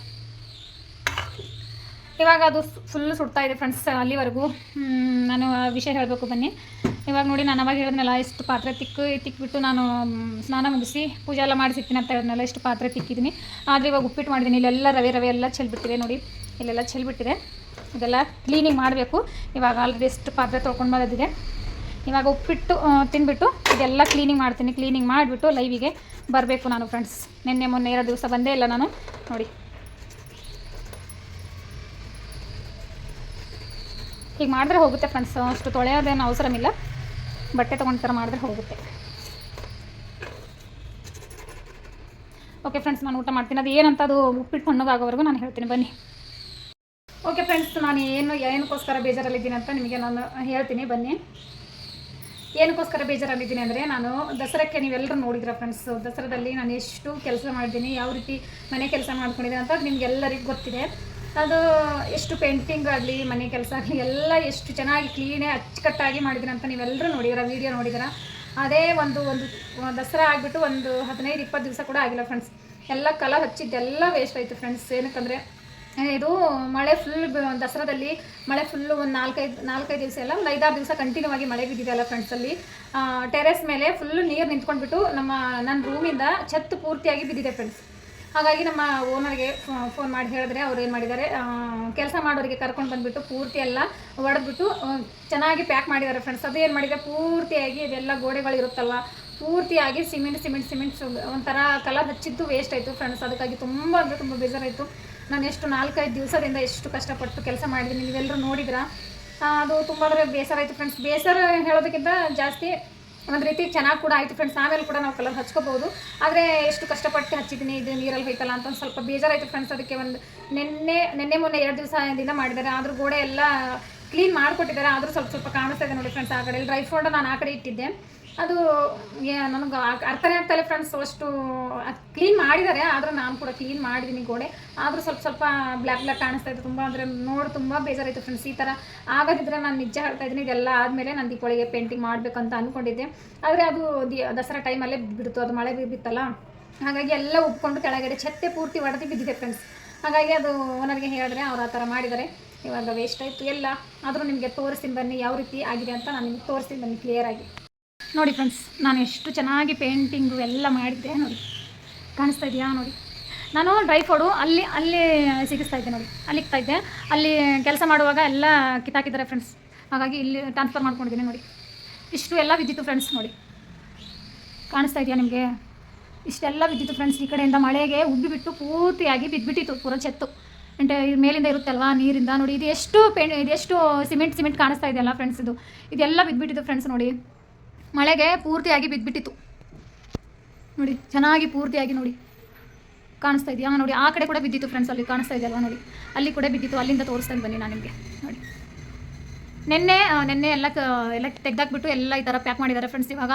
ಇವಾಗ ಅದು ಫುಲ್ ಸುಡ್ತಾ ಇದೆ ಫ್ರೆಂಡ್ಸ್ ಅಲ್ಲಿವರೆಗೂ. ನಾನು ವಿಷಯ ಹೇಳಬೇಕು ಬನ್ನಿ. ಇವಾಗ ನೋಡಿ, ನಾನು ಅವಾಗ ಹೇಳಿದ್ನಲ್ಲ, ಇಷ್ಟು ಪಾತ್ರೆ ತಿಕ್ಕು ತಿಕ್ಬಿಟ್ಟು ನಾನು ಸ್ನಾನ ಮುಗಿಸಿ ಪೂಜೆ ಎಲ್ಲ ಮಾಡಿಸಿರ್ತೀನಿ ಅಂತ ಹೇಳಿದ್ನಲ್ಲ, ಇಷ್ಟು ಪಾತ್ರೆ ತಿಕ್ಕಿದ್ದೀನಿ. ಆದರೆ ಇವಾಗ ಉಪ್ಪಿಟ್ಟು ಮಾಡಿದ್ದೀನಿ. ಇಲ್ಲೆಲ್ಲ ರವೆ ರವೆ ಎಲ್ಲ ಚೆಲ್ಬಿಟ್ಟಿದೆ ನೋಡಿ. ಇಲ್ಲೆಲ್ಲ ಚೆಲ್ಬಿಟ್ಟಿದೆ. ಇದೆಲ್ಲ ಕ್ಲೀನಿಂಗ್ ಮಾಡಬೇಕು. ಇವಾಗ ಆಲ್ರೆಡಿ ಎಷ್ಟು ಪಾತ್ರೆ ತೊಳ್ಕೊಂಡು ಬಂದಿದೆ. ಇವಾಗ ಉಪ್ಪಿಟ್ಟು ತಿನ್ಬಿಟ್ಟು ಇದೆಲ್ಲ ಕ್ಲೀನಿಂಗ್ ಮಾಡ್ತೀನಿ. ಕ್ಲೀನಿಂಗ್ ಮಾಡಿಬಿಟ್ಟು ಲೈವಿಗೆ ಬರಬೇಕು ನಾನು ಫ್ರೆಂಡ್ಸ್ ನಿನ್ನೆ, ಮೊನ್ನೆ ಎರಡು ದಿವಸ ಬಂದೇ ಇಲ್ಲ ನಾನು. ನೋಡಿ. ಈಗ ಮಾಡಿದ್ರೆ ಹೋಗುತ್ತೆ ಫ್ರೆಂಡ್ಸ್ ಅಷ್ಟು ತೊಳೆಯೋದೇನು ಅವಸರಮಿಲ್ಲ. ಬಟ್ಟೆ ತೊಗೊಂಡು ಥರ ಮಾಡಿದ್ರೆ ಹೋಗುತ್ತೆ. ಓಕೆ ಫ್ರೆಂಡ್ಸ್ ನಾನು ಊಟ ಮಾಡ್ತೀನಿ. ಅದು ಏನಂತ ಅದು ಉಪ್ಪಿಟ್ಟು ತಣ್ಣಗಾಗೋವರೆಗೂ ನಾನು ಹೇಳ್ತೀನಿ. ಬನ್ನಿ. ಓಕೆ ಫ್ರೆಂಡ್ಸ್ ನಾನು ಏನು ಏನಕ್ಕೋಸ್ಕರ ಬೇಜಾರಲ್ಲಿದ್ದೀನಿ ಅಂತ ನಿಮಗೆ ನಾನು ಹೇಳ್ತೀನಿ. ಬನ್ನಿ. ಏನಕ್ಕೋಸ್ಕರ ಬೇಜಾರಲ್ಲಿದ್ದೀನಿ ಅಂದರೆ ನಾನು ದಸರಾಕ್ಕೆ ನೀವೆಲ್ಲರೂ ನೋಡಿದ್ರ ಫ್ರೆಂಡ್ಸ್ ದಸರಾದಲ್ಲಿ ನಾನು ಎಷ್ಟು ಕೆಲಸ ಮಾಡಿದ್ದೀನಿ, ಯಾವ ರೀತಿ ಮನೆ ಕೆಲಸ ಮಾಡ್ಕೊಂಡಿದ್ದೀನಿ ಅಂತ ನಿಮ್ಗೆಲ್ಲರಿಗೂ ಗೊತ್ತಿದೆ. ಅದು ಎಷ್ಟು ಪೇಂಟಿಂಗ್ ಆಗಲಿ, ಮನೆ ಕೆಲಸ ಆಗಲಿ, ಎಲ್ಲ ಎಷ್ಟು ಚೆನ್ನಾಗಿ ಕ್ಲೀನೇ ಅಚ್ಚುಕಟ್ಟಾಗಿ ಮಾಡಿದ್ದೀನಿ ಅಂತ ನೀವೆಲ್ಲರೂ ನೋಡಿದ್ರ ವೀಡಿಯೋ ನೋಡಿದ್ರ. ಅದೇ ಒಂದು ಒಂದು ದಸರಾ ಆಗಿಬಿಟ್ಟು ಒಂದು ಹದಿನೈದು, ಇಪ್ಪತ್ತು ದಿವಸ ಕೂಡ ಆಗಿಲ್ಲ ಫ್ರೆಂಡ್ಸ್ ಎಲ್ಲ ಕಲರ್ ಹಚ್ಚಿದ್ದೆಲ್ಲ ವೇಸ್ಟ್ ಆಯಿತು ಫ್ರೆಂಡ್ಸ್ ಏನಕ್ಕಂದರೆ ಇದು ಮಳೆ ಫುಲ್ ದಸರಾದಲ್ಲಿ ಮಳೆ ಫುಲ್ಲು ಒಂದು ನಾಲ್ಕೈದು ನಾಲ್ಕೈದು ದಿವಸ ಎಲ್ಲ ಒಂದು ಐದಾರು ದಿವಸ ಕಂಟಿನ್ಯೂ ಆಗಿ ಮಳೆ ಬಿದ್ದಿದೆ ಅಲ್ಲ ಫ್ರೆಂಡ್ಸಲ್ಲಿ ಟೆರೆಸ್ ಮೇಲೆ ಫುಲ್ಲು ನೀರು ನಿಂತ್ಕೊಂಡ್ಬಿಟ್ಟು ನಮ್ಮ ನನ್ನ ರೂಮಿಂದ ಛತ್ತು ಪೂರ್ತಿಯಾಗಿ ಬಿದ್ದಿದೆ ಫ್ರೆಂಡ್ಸ್ ಹಾಗಾಗಿ ನಮ್ಮ ಓನರ್ಗೆ ಫೋನ್ ಮಾಡಿ ಹೇಳಿದ್ರೆ ಅವ್ರು ಏನು ಮಾಡಿದ್ದಾರೆ ಕೆಲಸ ಮಾಡೋರಿಗೆ ಕರ್ಕೊಂಡು ಬಂದುಬಿಟ್ಟು ಪೂರ್ತಿ ಎಲ್ಲ ಒಡೆದ್ಬಿಟ್ಟು ಚೆನ್ನಾಗಿ ಪ್ಯಾಕ್ ಮಾಡಿದ್ದಾರೆ ಫ್ರೆಂಡ್ಸ್ ಅದು ಏನು ಮಾಡಿದೆ ಪೂರ್ತಿಯಾಗಿ ಇದೆಲ್ಲ ಗೋಡೆಗಳು ಇರುತ್ತಲ್ವ ಪೂರ್ತಿಯಾಗಿ ಸಿಮೆಂಟ್ ಸಿಮೆಂಟ್ ಸಿಮೆಂಟ್ ಒಂಥರ ಕಲರ್ ಹಚ್ಚಿದ್ದು ವೇಸ್ಟ್ ಆಯಿತು ಫ್ರೆಂಡ್ಸ್ ಅದಕ್ಕಾಗಿ ತುಂಬ ಅಂದರೆ ತುಂಬ ಬೇಜಾರಾಯಿತು. ನಾನು ಎಷ್ಟು ನಾಲ್ಕೈದು ದಿವಸದಿಂದ ಎಷ್ಟು ಕಷ್ಟಪಟ್ಟು ಕೆಲಸ ಮಾಡಿದ್ದೀನಿ ನೀವೆಲ್ಲರೂ ನೋಡಿದ್ರ? ಅದು ತುಂಬ ಅಂದರೆ ಬೇಸರ ಆಯಿತು ಫ್ರೆಂಡ್ಸ್ ಬೇಸರ ಹೇಳೋದಕ್ಕಿಂತ ಜಾಸ್ತಿ ಒಂದು ರೀತಿ ಚೆನ್ನಾಗಿ ಕೂಡ ಆಯಿತು ಫ್ರೆಂಡ್ಸ್ ಆಮೇಲೆ ಕೂಡ ನಾವು ಕಲರ್ ಹಚ್ಕೋಬೋದು ಆದರೆ ಎಷ್ಟು ಕಷ್ಟಪಟ್ಟು ಹಚ್ಚಿದ್ದೀನಿ ಇದು ನೀರಲ್ಲಿ ಹೋಯ್ತಲ್ಲ ಅಂತ ಒಂದು ಸ್ವಲ್ಪ ಬೇಜಾರಾಯಿತು ಫ್ರೆಂಡ್ಸ್ ಅದಕ್ಕೆ ಒಂದು ನಿನ್ನೆ ನಿನ್ನೆ ಮೊನ್ನೆ ಎರಡು ದಿವಸ ದಿನ ಮಾಡಿದ್ದಾರೆ. ಆದರೂ ಗೋಡೆ ಎಲ್ಲ ಕ್ಲೀನ್ ಮಾಡಿಕೊಟ್ಟಿದ್ದಾರೆ. ಆದರೂ ಸ್ವಲ್ಪ ಸ್ವಲ್ಪ ಕಾಣಿಸ್ತಾ ಇದೆ ನೋಡಿ ಫ್ರೆಂಡ್ಸ್ ಆ ಕಡೆ ಡ್ರೈ ಫ್ರೂಟ್ ನಾನು ಆ ಕಡೆ ಇಟ್ಟಿದ್ದೆ. ಅದು ನನಗೆ ಅರ್ಥನೇ ಆಗ್ತಾ ಇಲ್ಲ ಫ್ರೆಂಡ್ಸ್ ಅಷ್ಟು ಕ್ಲೀನ್ ಮಾಡಿದ್ದಾರೆ, ಆದರೂ ನಾನು ಕೂಡ ಕ್ಲೀನ್ ಮಾಡಿದ್ದೀನಿ ಗೋಡೆ. ಆದರೂ ಸ್ವಲ್ಪ ಸ್ವಲ್ಪ ಬ್ಲ್ಯಾಕ್ ಬ್ಲ್ಯಾಕ್ ಕಾಣಿಸ್ತಾ ಇತ್ತು ತುಂಬ, ಅಂದರೆ ನೋಡಿ ತುಂಬ ಬೇಜಾರಾಯಿತು ಫ್ರೆಂಡ್ಸ್ ಈ ಥರ ಆಗೋದಿದ್ರೆ ನಾನು ನಿಜ ಹೇಳ್ತಾ ಇದ್ದೀನಿ, ಇದೆಲ್ಲ ಆದಮೇಲೆ ನಾನು ದೀಪಾವಳಿಗೆ ಪೇಂಟಿಂಗ್ ಮಾಡಬೇಕಂತ ಅಂದ್ಕೊಂಡಿದ್ದೆ ಆದರೆ ಅದು ದಿ ದಸರಾ ಟೈಮಲ್ಲೇ ಬಿಡ್ತು ಅದು ಮಳೆ ಬಿತ್ತಲ್ಲ ಹಾಗಾಗಿ ಎಲ್ಲ ಉಪ್ಕೊಂಡು ಕೆಳಗಡೆ ಛತ್ತೆ ಪೂರ್ತಿ ಒಡೆದು ಬಿದ್ದಿದೆ ಫ್ರೆಂಡ್ಸ್ ಹಾಗಾಗಿ ಅದು ಓನರ್ಗೆ ಹೇಳಿದ್ರೆ ಅವ್ರು ಆ ಥರ ಮಾಡಿದ್ದಾರೆ. ಇವಾಗ ವೇಸ್ಟ್ ಆಯಿತು ಎಲ್ಲ. ಆದರೂ ನಿಮಗೆ ತೋರಿಸ್ತೀನಿ ಬನ್ನಿ, ಯಾವ ರೀತಿ ಆಗಿದೆ ಅಂತ ನಾನು ನಿಮಗೆ ತೋರಿಸ್ತೀನಿ ಬನ್ನಿ ಕ್ಲಿಯರ್ ಆಗಿ. ನೋಡಿ ಫ್ರೆಂಡ್ಸ್ ನಾನು ಎಷ್ಟು ಚೆನ್ನಾಗಿ ಪೇಂಟಿಂಗು ಎಲ್ಲ ಮಾಡಿದ್ದೆ ನೋಡಿ. ಕಾಣಿಸ್ತಾ ಇದೆಯಾ ನೋಡಿ. ನಾನು ಡ್ರೈ ಫೋಡು ಅಲ್ಲಿ ಅಲ್ಲಿ ಸಿಗಿಸ್ತಾ ಇದ್ದೆ ನೋಡಿ. ಅಲ್ಲಿ ಇಕ್ತಾ ಇದ್ದೆ. ಅಲ್ಲಿ ಕೆಲಸ ಮಾಡುವಾಗ ಎಲ್ಲ ಕಿತ್ತಾಕಿದ್ದಾರೆ ಫ್ರೆಂಡ್ಸ್ ಹಾಗಾಗಿ ಇಲ್ಲಿ ಟ್ರಾನ್ಸ್ಫರ್ ಮಾಡ್ಕೊಂಡಿದ್ದೀನಿ ನೋಡಿ. ಇಷ್ಟು ಎಲ್ಲ ವಿದ್ಯುತ್ ಫ್ರೆಂಡ್ಸ್ ನೋಡಿ. ಕಾಣಿಸ್ತಾ ಇದೆಯಾ ನಿಮಗೆ? ಇಷ್ಟೆಲ್ಲ ವಿದ್ಯುತ್ ಫ್ರೆಂಡ್ಸ್ ಈ ಕಡೆಯಿಂದ ಮಳೆಗೆ ಉಬ್ಬಿ ಬಿಟ್ಟು ಪೂರ್ತಿಯಾಗಿ ಬಿದ್ದುಬಿಟ್ಟಿತ್ತು ಪೂರ ಚೆತ್ತು. ಇದು ಮೇಲಿಂದ ಇರುತ್ತಲ್ವಾ ನೀರಿಂದ ನೋಡಿ. ಇದು ಎಷ್ಟು ಪೆಣ್ ಇದು ಎಷ್ಟು ಸಿಮೆಂಟ್ ಸಿಮೆಂಟ್ ಕಾಣಿಸ್ತಾ ಇದೆಯಲ್ಲ ಫ್ರೆಂಡ್ಸ್ ಇದು. ಇದೆಲ್ಲ ಬಿದ್ದುಬಿಟ್ಟಿದ್ದು ಫ್ರೆಂಡ್ಸ್ ನೋಡಿ. ಮಳೆಗೆ ಪೂರ್ತಿಯಾಗಿ ಬಿದ್ದುಬಿಟ್ಟಿತ್ತು ನೋಡಿ, ಚೆನ್ನಾಗಿ ಪೂರ್ತಿಯಾಗಿ ನೋಡಿ. ಕಾಣಿಸ್ತಾ ಇದೆಯಾ? ನೋಡಿ, ಆ ಕಡೆ ಕೂಡ ಬಿದ್ದಿತ್ತು ಫ್ರೆಂಡ್ಸ್ ಅಲ್ಲಿ ಕಾಣಿಸ್ತಾ ಇದೆಯಲ್ವಾ ನೋಡಿ? ಅಲ್ಲಿ ಕೂಡ ಬಿದ್ದಿತ್ತು, ಅಲ್ಲಿಂದ ತೋರಿಸ್ತಾ ಬನ್ನಿ ನಾನು ನಿಮಗೆ. ನೋಡಿ. ನಿನ್ನೆ ನಿನ್ನೆ ಎಲ್ಲ ಎಲ್ಲ ತೆಗ್ದಾಕ್ಬಿಟ್ಟು ಎಲ್ಲ ಈ ಥರ ಪ್ಯಾಕ್ ಮಾಡಿದ್ದಾರೆ ಫ್ರೆಂಡ್ಸ್ ಇವಾಗ.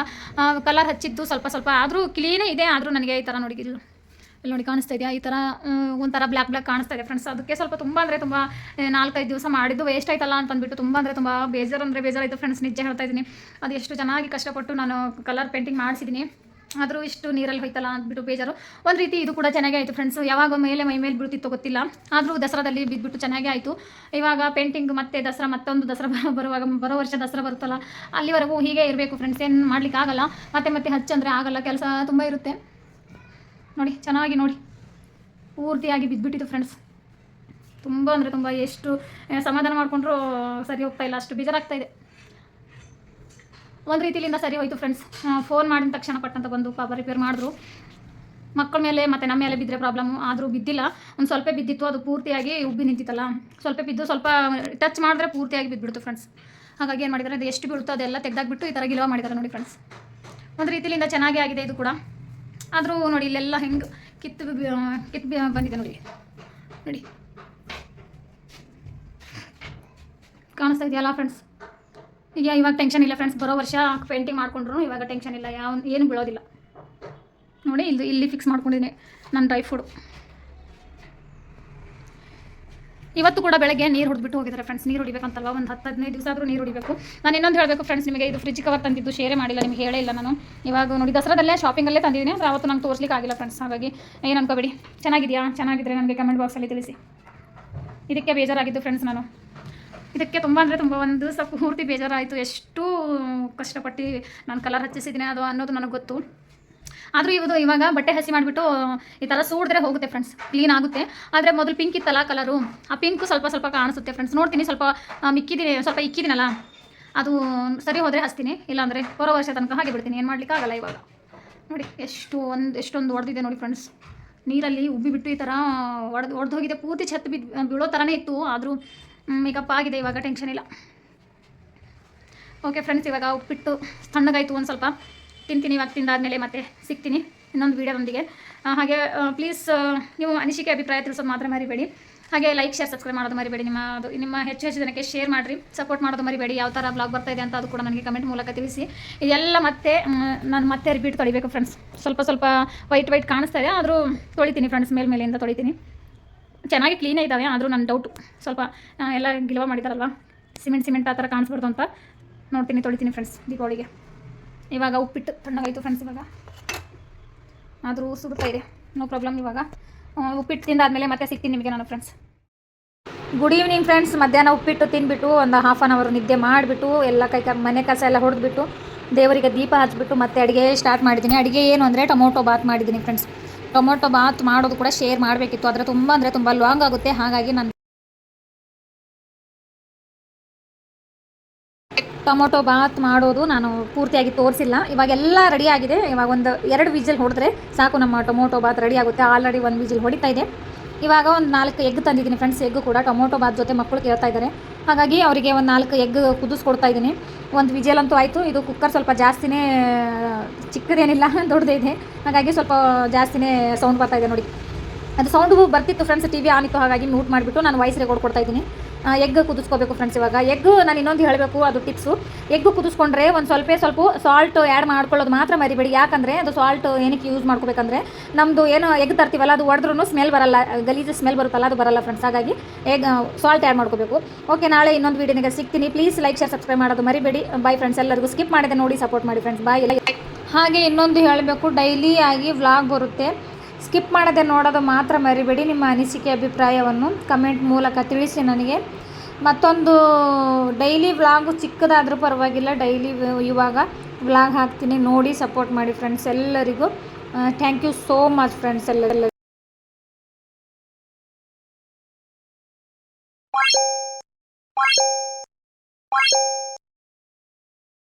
ಕಲರ್ ಹಚ್ಚಿದ್ದು ಸ್ವಲ್ಪ ಸ್ವಲ್ಪ ಆದರೂ ಕ್ಲೀನೇ ಇದೆ, ಆದರೂ ನನಗೆ ಈ ಥರ ನೋಡಿ ಇಲ್ಲಿ ನೋಡಿ ಕಾಣಿಸ್ತಾ ಇದೆಯಾ ಈ ಥರ ಒಂಥರ ಬ್ಲ್ಯಾಕ್ ಬ್ಲ್ಯಾಕ್ ಕಾಣಿಸ್ತಾ ಇದೆ ಫ್ರೆಂಡ್ಸ್ ಅದಕ್ಕೆ ಸ್ವಲ್ಪ ತುಂಬ ಅಂದರೆ ತುಂಬ ನಾಲ್ಕೈದು ದಿವಸ ಮಾಡಿದ್ದು ವೇಸ್ಟ್ ಆಯ್ತಲ್ಲ ಅಂತ ಅಂದ್ಬಿಟ್ಟು ತುಂಬ ಅಂದರೆ ತುಂಬ ಬೇಜಾರು ಅಂದರೆ ಬೇಜಾರಾಯಿತು ಫ್ರೆಂಡ್ಸ್ ನಿಜ ಹೇಳ್ತಾ ಇದ್ದೀನಿ. ಅದು ಎಷ್ಟು ಚೆನ್ನಾಗಿ ಕಷ್ಟಪಟ್ಟು ನಾನು ಕಲರ್ ಪೇಂಟಿಂಗ್ ಮಾಡಿಸಿದ್ದೀನಿ ಆದರೂ ಇಷ್ಟು ನೀರಲ್ಲಿ ಹೋಯ್ತಲ್ಲ ಅಂದ್ಬಿಟ್ಟು ಬೇಜಾರು. ಒಂದು ರೀತಿ ಇದು ಕೂಡ ಚೆನ್ನಾಗೇ ಆಯಿತು ಫ್ರೆಂಡ್ಸ್ ಯಾವಾಗ ಮೇಲೆ ಮೈ ಮೇಲೆ ಬಿಡುತ್ತಿತ್ತು ಗೊತ್ತಿಲ್ಲ. ಆದರೂ ದಸರಾದಲ್ಲಿ ಬಿದ್ದುಬಿಟ್ಟು ಚೆನ್ನಾಗೇ ಆಯಿತು. ಇವಾಗ ಪೇಂಟಿಂಗ್ ಮತ್ತೆ ದಸರಾ, ಮತ್ತೊಂದು ದಸರಾ ಬರುವಾಗ, ಬರೋ ವರ್ಷ ದಸರಾ ಬರುತ್ತಲ್ಲ, ಅಲ್ಲಿವರೆಗೂ ಹೀಗೆ ಇರಬೇಕು ಫ್ರೆಂಡ್ಸ್ ಏನು ಮಾಡ್ಲಿಕ್ಕೆ ಆಗಲ್ಲ ಮತ್ತೆ ಮತ್ತೆ ಹಚ್ಚಂದರೆ ಆಗಲ್ಲ. ಕೆಲಸ ತುಂಬ ಇರುತ್ತೆ. ನೋಡಿ, ಚೆನ್ನಾಗಿ ನೋಡಿ. ಪೂರ್ತಿಯಾಗಿ ಬಿದ್ದುಬಿಟ್ಟಿತ್ತು ಫ್ರೆಂಡ್ಸ್ ತುಂಬ ಅಂದರೆ ತುಂಬ ಎಷ್ಟು ಸಮಾಧಾನ ಮಾಡಿಕೊಂಡ್ರೂ ಸರಿ ಹೋಗ್ತಾ ಇಲ್ಲ, ಅಷ್ಟು ಬೇಜಾರಾಗ್ತಾ ಇದೆ. ಒಂದು ರೀತಿಯಿಂದ ಸರಿ ಹೋಯಿತು ಫ್ರೆಂಡ್ಸ್ ಫೋನ್ ಮಾಡಿದ ತಕ್ಷಣ ಪಟ್ಟಂತ ಬಂದು ಪಾಪ ರಿಪೇರ್ ಮಾಡಿದ್ರು. ಮಕ್ಕಳ ಮೇಲೆ ಮತ್ತು ನಮ್ಮ ಮೇಲೆ ಬಿದ್ದರೆ ಪ್ರಾಬ್ಲಮ್ಮು ಆದರೂ ಬಿದ್ದಿಲ್ಲ. ಒಂದು ಸ್ವಲ್ಪ ಬಿದ್ದಿತ್ತು, ಅದು ಪೂರ್ತಿಯಾಗಿ ಉಬ್ಬಿ ನಿಂತಿತ್ತಲ್ಲ. ಸ್ವಲ್ಪ ಬಿದ್ದು ಸ್ವಲ್ಪ ಟಚ್ ಮಾಡಿದ್ರೆ ಪೂರ್ತಿಯಾಗಿ ಬಿದ್ದುಬಿಡ್ತು ಫ್ರೆಂಡ್ಸ್ ಹಾಗಾಗಿ ಏನು ಮಾಡಿದ್ದಾರೆ ಅದು ಎಷ್ಟು ಬೀಳುತ್ತೋ ಅದೆಲ್ಲ ತೆಗ್ದಾಗ್ಬಿಟ್ಟು ಈ ಥರ ಗಿಲವ ಮಾಡಿದ್ದಾರೆ ನೋಡಿ ಫ್ರೆಂಡ್ಸ್ ಒಂದು ರೀತಿಯಿಂದ ಚೆನ್ನಾಗೇ ಆಗಿದೆ ಇದು ಕೂಡ. ಆದರೂ ನೋಡಿ, ಇಲ್ಲೆಲ್ಲ ಹೆಂಗೆ ಕಿತ್ತು ಕಿತ್ತು ಬಂದಿದೆ ನೋಡಿ. ನೋಡಿ. ಕಾಣಿಸ್ತಾ ಇದೆಯಲ್ಲ ಫ್ರೆಂಡ್ಸ್ ಈಗ ಇವಾಗ ಟೆನ್ಷನ್ ಇಲ್ಲ ಫ್ರೆಂಡ್ಸ್ ಬರೋ ವರ್ಷ ಪೇಂಟಿಂಗ್ ಮಾಡ್ಕೊಂಡ್ರು ಇವಾಗ ಟೆನ್ಷನ್ ಇಲ್ಲ, ಯಾವ ಏನು ಬೀಳೋದಿಲ್ಲ. ನೋಡಿ, ಇಲ್ಲಿ ಇಲ್ಲಿ ಫಿಕ್ಸ್ ಮಾಡ್ಕೊಂಡಿದ್ದೀನಿ, ನನ್ನ ಡ್ರೈ ಫ್ರೂಟ್ ಇವತ್ತು ಕೂಡ ಬೆಳಗ್ಗೆ ನೀರು ಹೊಡೆದ್ಬಿಟ್ಟು ಹೋಗಿದ್ದಾರೆ ಫ್ರೆಂಡ್ಸ್ ನೀರು ಹೊಡಿಬೇಕಂತಲ್ವ? ಒಂದು ಹತ್ತು ಹದಿನೈದು ದಿವಸ ಆದರೂ ನೀರು ಹೊಡಿಬೇಕು. ನಾನು ಇನ್ನೊಂದು ಹೇಳಬೇಕು ಫ್ರೆಂಡ್ಸ್ ನಿಮಗೆ. ಇದು ಫ್ರಿಜ್ ಕವರ್ ತಂದಿದ್ದು ಶೇರೇ ಮಾಡಿಲ್ಲ, ನಿಮಗೆ ಹೇಳೇ ಇಲ್ಲ ನಾನು. ಇವಾಗ ನೋಡಿ, ದಸರಾದಲ್ಲೇ ಶಾಪಿಂಗಲ್ಲೇ ತಂದಿದ್ದೀನಿ ಅಂದ್ರೆ ಅವತ್ತು ನಂಗೆ ತೋರಿಸ್ಲಿಕ್ಕೆ ಆಗಿಲ್ಲ ಫ್ರೆಂಡ್ಸ್ ಹಾಗಾಗಿ ಏನು ಅನ್ಕೋಬೇಡಿ. ಚೆನ್ನಾಗಿದೆಯಾ? ಚೆನ್ನಾಗಿದ್ರೆ ನನಗೆ ಕಮೆಂಟ್ ಬಾಕ್ಸಲ್ಲಿ ತಿಳಿಸಿ. ಇದಕ್ಕೆ ಬೇಜಾರಾಗಿದ್ದು ಫ್ರೆಂಡ್ಸ್ ನಾನು. ಇದಕ್ಕೆ ತುಂಬ ಅಂದರೆ ತುಂಬ ಒಂದು ಸ್ವಲ್ಪ ಪೂರ್ತಿ ಬೇಜಾರಾಯಿತು. ಎಷ್ಟು ಕಷ್ಟಪಟ್ಟು ನಾನು ಕಲರ್ ಹಚ್ಚಿಸಿದ್ದೀನಿ, ಅದು ಅನ್ನೋದು ನನಗೆ ಗೊತ್ತು. ಆದರೂ ಇವತ್ತು ಇವಾಗ ಬಟ್ಟೆ ಹಸಿ ಮಾಡಿಬಿಟ್ಟು, ಈ ಥರ ಸೂಡಿದ್ರೆ ಹೋಗುತ್ತೆ ಫ್ರೆಂಡ್ಸ್ ಕ್ಲೀನ್ ಆಗುತ್ತೆ. ಆದರೆ ಮೊದಲು ಪಿಂಕ್ ಇತ್ತಲ್ಲ ಕಲರು ಆ ಪಿಂಕು ಸ್ವಲ್ಪ ಸ್ವಲ್ಪ ಕಾಣಿಸುತ್ತೆ ಫ್ರೆಂಡ್ಸ್ ನೋಡ್ತೀನಿ ಸ್ವಲ್ಪ ಮಿಕ್ಕಿದ್ದೀನಿ ಸ್ವಲ್ಪ ಇಕ್ಕಿದ್ದೀನಲ್ಲ ಅದು ಸರಿ ಹೋದರೆ ಹಚ್ತೀನಿ. ಇಲ್ಲಾಂದರೆ ಹೊರ ವರ್ಷ ತನಕ ಹಾಗೆ ಬಿಡ್ತೀನಿ. ಏನು ಮಾಡಲಿಕ್ಕಾಗಲ್ಲ ಇವಾಗ. ನೋಡಿ, ಎಷ್ಟು ಒಂದು, ಎಷ್ಟೊಂದು ಹೊಡೆದಿದೆ ನೋಡಿ ಫ್ರೆಂಡ್ಸ್ ನೀರಲ್ಲಿ ಉಬ್ಬಿಬಿಟ್ಟು ಈ ಥರ ಒಡೆದು ಒಡೆದು ಹೋಗಿದೆ. ಪೂರ್ತಿ ಛತ್ತು ಬಿದ್ದು ಬೀಳೋ ಥರನೇ ಇತ್ತು. ಆದರೂ ಮೇಕಪ್ ಆಗಿದೆ ಇವಾಗ ಟೆನ್ಷನ್ ಇಲ್ಲ. ಓಕೆ ಫ್ರೆಂಡ್ಸ್ ಇವಾಗ ಉಪ್ಪಿಟ್ಟು ತಣ್ಣಗಾಯಿತು ಒಂದು ಸ್ವಲ್ಪ. ತಿಂತೀನಿ, ಇವಾಗ ತಿಂದಾದ್ಮೇಲೆ ಮತ್ತೆ ಸಿಗ್ತೀನಿ ಇನ್ನೊಂದು ವೀಡಿಯೋದೊಂದಿಗೆ ಹಾಗೆ ಪ್ಲೀಸ್ ನೀವು ಅನಿಸಿಕೆ, ಅಭಿಪ್ರಾಯ ತಿಳಿಸೋದು ಮಾತ್ರ ಮರಿಬೇಡಿ. ಹಾಗೆ ಲೈಕ್ ಶೇರ್ ಸಬ್ಸ್ಕ್ರೈಬ್ ಮಾಡೋದು ಮರಿಬೇಡಿ. ನಿಮ್ಮ ಅದು, ನಿಮ್ಮ ಹೆಚ್ಚು ಹೆಚ್ಚು ಜನಕ್ಕೆ ಶೇರ್ ಮಾಡಿರಿ ಸಪೋರ್ಟ್ ಮಾಡೋದು ಮರಿಬೇಡಿ. ಯಾವ ಥರ ಬ್ಲಾಗ್ ಬರ್ತಾ ಇದೆ ಅಂತ ಅದು ಕೂಡ ನನಗೆ ಕಮೆಂಟ್ ಮೂಲಕ ತಿಳಿಸಿ. ಇದೆಲ್ಲ ಮತ್ತೆ ನಾನು ಮತ್ತೆ ರಿಪೀಟ್ ತೊಳಿಬೇಕು ಫ್ರೆಂಡ್ಸ್ ಸ್ವಲ್ಪ ಸ್ವಲ್ಪ ವೈಟ್ ವೈಟ್ ಕಾಣಿಸ್ತಾ ಇದೆ, ಆದರೂ ತೊಳಿತೀನಿ ಫ್ರೆಂಡ್ಸ್ ಮೇಲ್ಮೇಲೆಯಿಂದ ತೊಳಿತೀನಿ. ಚೆನ್ನಾಗಿ ಕ್ಲೀನ್ ಇದ್ದಾವೆ, ಆದರೂ ನನ್ನ ಡೌಟು ಸ್ವಲ್ಪ ಎಲ್ಲ ಗಿಲವ ಮಾಡಿದಾರಲ್ವ? ಸಿಮೆಂಟ್ ಸಿಮೆಂಟ್ ಆ ಥರ ಕಾಣಿಸ್ಬಾರ್ದು ಅಂತ ನೋಡ್ತೀನಿ, ತೊಳಿತೀನಿ ಫ್ರೆಂಡ್ಸ್ ದೀಪಾವಳಿಗೆ. ಇವಾಗ ಉಪ್ಪಿಟ್ಟು ತಣ್ಣಗಾಯಿತು ಫ್ರೆಂಡ್ಸ್ ಇವಾಗ. ಆದರೂ ಸುಡ್ತಾ ಇದೆ. ನೋ ಪ್ರಾಬ್ಲಮ್ ಇವಾಗ. ಉಪ್ಪಿಟ್ಟು ತಿಂದಾದಮೇಲೆ ಮತ್ತೆ ಸಿಗ್ತೀನಿ ನಿಮಗೆ ನಾನು ಫ್ರೆಂಡ್ಸ್ ಗುಡ್ ಈವ್ನಿಂಗ್ ಫ್ರೆಂಡ್ಸ್ ಮಧ್ಯಾಹ್ನ ಉಪ್ಪಿಟ್ಟು ತಿಂದ್ಬಿಟ್ಟು ಒಂದು ಹಾಫ್ ಆನ್ ಅವರ್ ನಿದ್ದೆ ಮಾಡಿಬಿಟ್ಟು ಎಲ್ಲ ಕೈ ಮನೆ ಕಸ ಎಲ್ಲ ಹೊಡೆದ್ಬಿಟ್ಟು ದೇವರಿಗೆ ದೀಪ ಹಚ್ಬಿಟ್ಟು ಮತ್ತೆ ಅಡುಗೆ ಸ್ಟಾರ್ಟ್ ಮಾಡಿದ್ದೀನಿ. ಅಡುಗೆ ಏನು ಅಂದರೆ ಟೊಮೊಟೊ ಬಾತ್ ಮಾಡಿದ್ದೀನಿ ಫ್ರೆಂಡ್ಸ್ ಟೊಮೊಟೊ ಬಾತ್ ಮಾಡೋದು ಕೂಡ ಶೇರ್ ಮಾಡಬೇಕಿತ್ತು. ಆದರೆ ತುಂಬ ಅಂದರೆ ತುಂಬ ಲಾಂಗ್ ಆಗುತ್ತೆ. ಹಾಗಾಗಿ ನಾನು ಟೊಮೊಟೊ ಬಾತ್ ಮಾಡೋದು ನಾನು ಪೂರ್ತಿಯಾಗಿ ತೋರಿಸಿಲ್ಲ. ಇವಾಗೆಲ್ಲ ರೆಡಿ ಆಗಿದೆ. ಇವಾಗ ಒಂದು ಎರಡು ವಿಜಿಲ್ ಹೊಡೆದ್ರೆ ಸಾಕು ನಮ್ಮ ಟೊಮೊಟೊ ಬಾತ್ ರೆಡಿ ಆಗುತ್ತೆ. ಆಲ್ರೆಡಿ ಒಂದು ವಿಜಿಲ್ ಹೊಡಿತಾ ಇದೆ. ಇವಾಗ ಒಂದು ನಾಲ್ಕು ಎಗ್ ತಂದಿದ್ದೀನಿ ಫ್ರೆಂಡ್ಸ್ ಎಗ್ ಕೂಡ ಟೊಮೊಟೊ ಬಾತ್ ಜೊತೆ ಮಕ್ಕಳು ಕೇಳ್ತಾ ಇದ್ದಾರೆ. ಹಾಗಾಗಿ ಅವರಿಗೆ ಒಂದು ನಾಲ್ಕು ಎಗ್ ಕುದಿಸ್ಕೊಡ್ತಾ ಇದ್ದೀನಿ. ಒಂದು ವಿಜಲ್ ಅಂತೂ ಆಯಿತು. ಇದು ಕುಕ್ಕರ್ ಸ್ವಲ್ಪ ಜಾಸ್ತಿನೇ, ಚಿಕ್ಕದೇನಿಲ್ಲ, ದೊಡ್ಡದೇ ಇದೆ. ಹಾಗಾಗಿ ಸ್ವಲ್ಪ ಜಾಸ್ತಿನೇ ಸೌಂಡ್ ಬರ್ತಾ ಇದೆ ನೋಡಿ. ಅದು ಸೌಂಡು ಬರ್ತಿತ್ತು ಫ್ರೆಂಡ್ಸ್ ಟಿ ವಿ ಆನ್ ಇತ್ತು. ಹಾಗಾಗಿ ಮ್ಯೂಟ್ ಮಾಡಿಬಿಟ್ಟು ನಾನು ವಾಯ್ಸ್ ರೆಕಾರ್ಡ್ ಕೊಡ್ತಾ ಇದ್ದೀನಿ. ಎಗ್ ಕುದಿಸ್ಕೋಬೇಕು ಫ್ರೆಂಡ್ಸ್ ಇವಾಗ. ಎಗ್ ನಾನು ಇನ್ನೊಂದು ಹೇಳಬೇಕು, ಅದು ಟಿಪ್ಸು ಎಗ್ ಕುದಿಸ್ಕೊಂಡ್ರೆ ಒಂದು ಸ್ವಲ್ಪ ಸ್ವಲ್ಪ ಸಾಲ್ಟ್ ಆ್ಯಡ್ ಮಾಡ್ಕೊಳ್ಳೋದು ಮಾತ್ರ ಮರಿಬೇಡಿ. ಯಾಕಂದರೆ ಅದು ಸಾಲ್ಟ್ ಏನಕ್ಕೆ ಯೂಸ್ ಮಾಡ್ಕೋಬೇಕಂದ್ರೆ ನಮ್ಮದು ಏನು ಎಗ್ ತರ್ತೀವಲ್ಲ, ಅದು ಹೊಡೆದ್ರೂ ಸ್ಮೆಲ್ ಬರಲ್ಲ, ಗಲೀಜು ಸ್ಮೆಲ್ ಬರುತ್ತಲ್ಲ, ಅದು ಬರಲ್ಲ ಫ್ರೆಂಡ್ಸ್ ಹಾಗಾಗಿ ಎಗ್ ಸಾಲ್ಟ್ ಆ್ಯಡ್ ಮಾಡ್ಕೋಬೇಕು. ಓಕೆ ನಾಳೆ ಇನ್ನೊಂದು ವೀಡಿಯೋನಿಗೆ ಸಿಗ್ತೀನಿ. ಪ್ಲೀಸ್ ಲೈಕ್ ಶೇರ್ ಸಬ್ಸ್ಕ್ರೈಬ್ ಮಾಡೋದು ಮರಿಬೇಡಿ. ಬೈ ಫ್ರೆಂಡ್ಸ್ ಎಲ್ಲರಿಗೂ ಸ್ಕಿಪ್ ಮಾಡಿದೆ ನೋಡಿ ಸಪೋರ್ಟ್ ಮಾಡಿ ಫ್ರೆಂಡ್ಸ್ ಬಾಯ್ ಹಾಗೆ ಇನ್ನೊಂದು ಹೇಳಬೇಕು ಡೈಲಿ ಆಗಿ ವ್ಲಾಗ್ ಬರುತ್ತೆ. ಸ್ಕಿಪ್ ಮಾಡದೆ ನೋಡೋದು ಮಾತ್ರ ಮರಿಬೇಡಿ ನಿಮ್ಮ ಅನಿಸಿಕೆ ಅಭಿಪ್ರಾಯವನ್ನು ಕಮೆಂಟ್ ಮೂಲಕ ತಿಳಿಸಿ ನನಗೆ. ಮತ್ತೊಂದು, ಡೈಲಿ ವ್ಲಾಗು ಚಿಕ್ಕದಾದರೂ ಪರವಾಗಿಲ್ಲ, ಡೈಲಿ ಇವಾಗ ವ್ಲಾಗ್ ಹಾಕ್ತೀನಿ, ನೋಡಿ, ಸಪೋರ್ಟ್ ಮಾಡಿ ಫ್ರೆಂಡ್ಸ್ ಎಲ್ಲರಿಗೂ. Thank you so much friends ಎಲ್ಲ